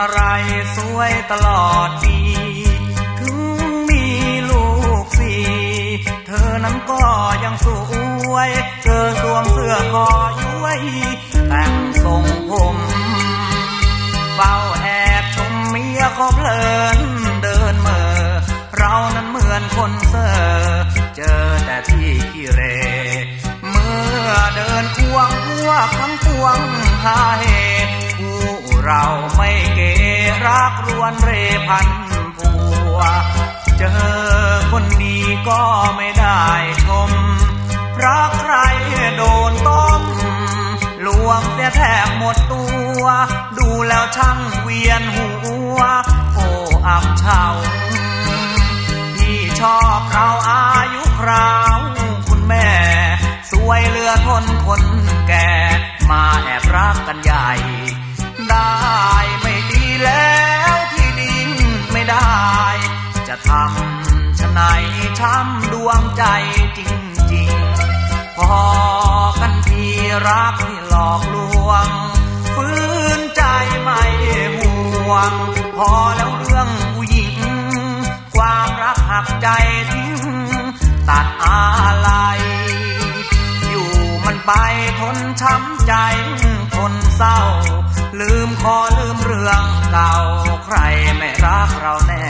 อะไรสวยตลอดปี ถึงมีลูกสี่เธอนั้นก็ยังสวยเธอสวมเสื้อคอย้วยแต่งทรงผมเฝ้าแอบชมเมียก็เพลินเดินเมื่อเรานั้นเหมือนคนเซอเจอแต่ที่ขี้เร เมื่อเดินควงพวทั้งพวงหาเหตุผู้เราไม่ รักรวนเรพันผัว เจอคนดีก็ไม่ได้ชมรักใครโดนต้มลวงเสียแทบหมดตัว ดูแล้วช่างเวียนหัว โอ้อับเฉาพี่ชอบเราอายุคราว คุณแม่ สวยเลือทนคนแก่ มาแอบรักกันใหญ่ได้ ทำชะไหนช้ำดวงใจจริงๆ พอกันทีรักที่หลอกลวง ฟื้นใจไม่ห่วง พอแล้วเรื่องผู้หญิง ความรักหักใจทิ้ง ตัดอะไรอยู่มันไปทนช้ำใจทนเศร้าลืมขอลืมเรื่องเก่า ใครไม่รักเราแน่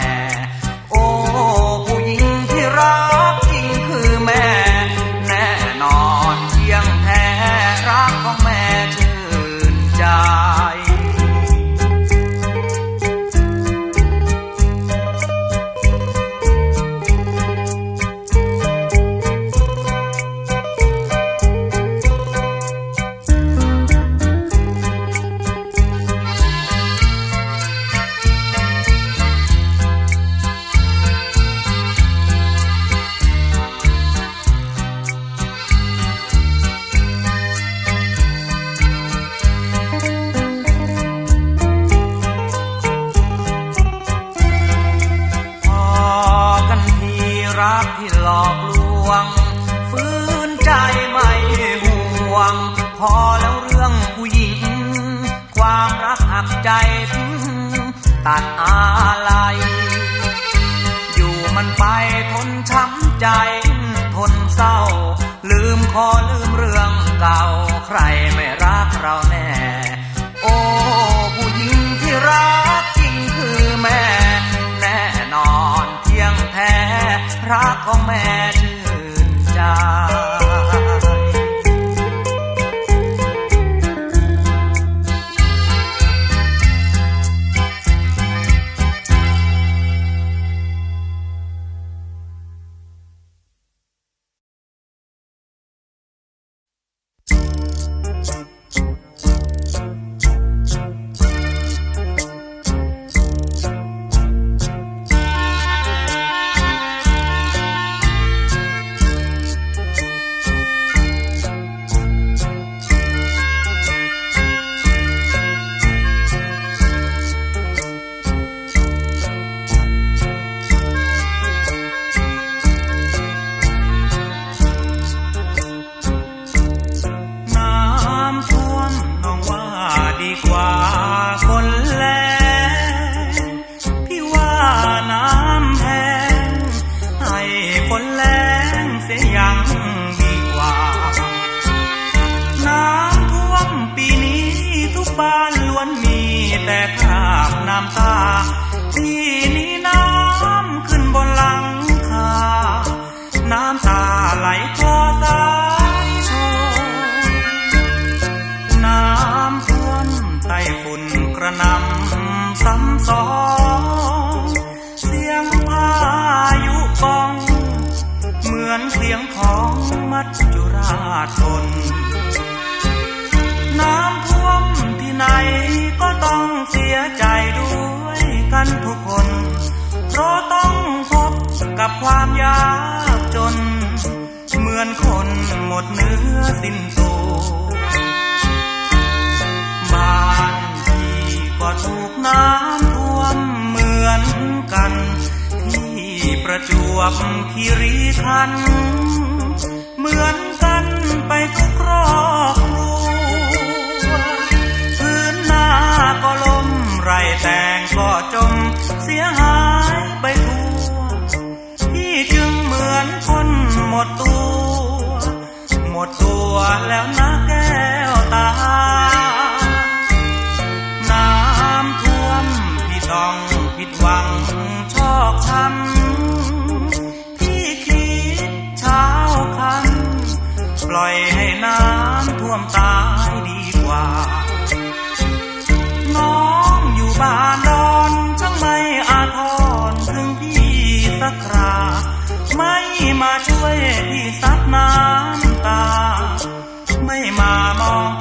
ใจทนเศร้า ลืมขอลืมเรื่องเก่า ใครไม่รักเราแน่ ไต้ฝุ่นกระนำซ้ำซ้อนเสียงพายุกอง เหมือนเสียงของมัจจุราชน น้ำท่วมที่ไหนก็ต้องเสียใจด้วยกันทุกคน เพราะต้องพบกับความยากจน เหมือนคนหมดเนื้อสิ้นตัว ถูกน้ำท่วมเหมือนกัน ที่ประจวบคีรีขันธ์ ไม่มาช่วยพี่ซับน้ำตา ไม่มามอง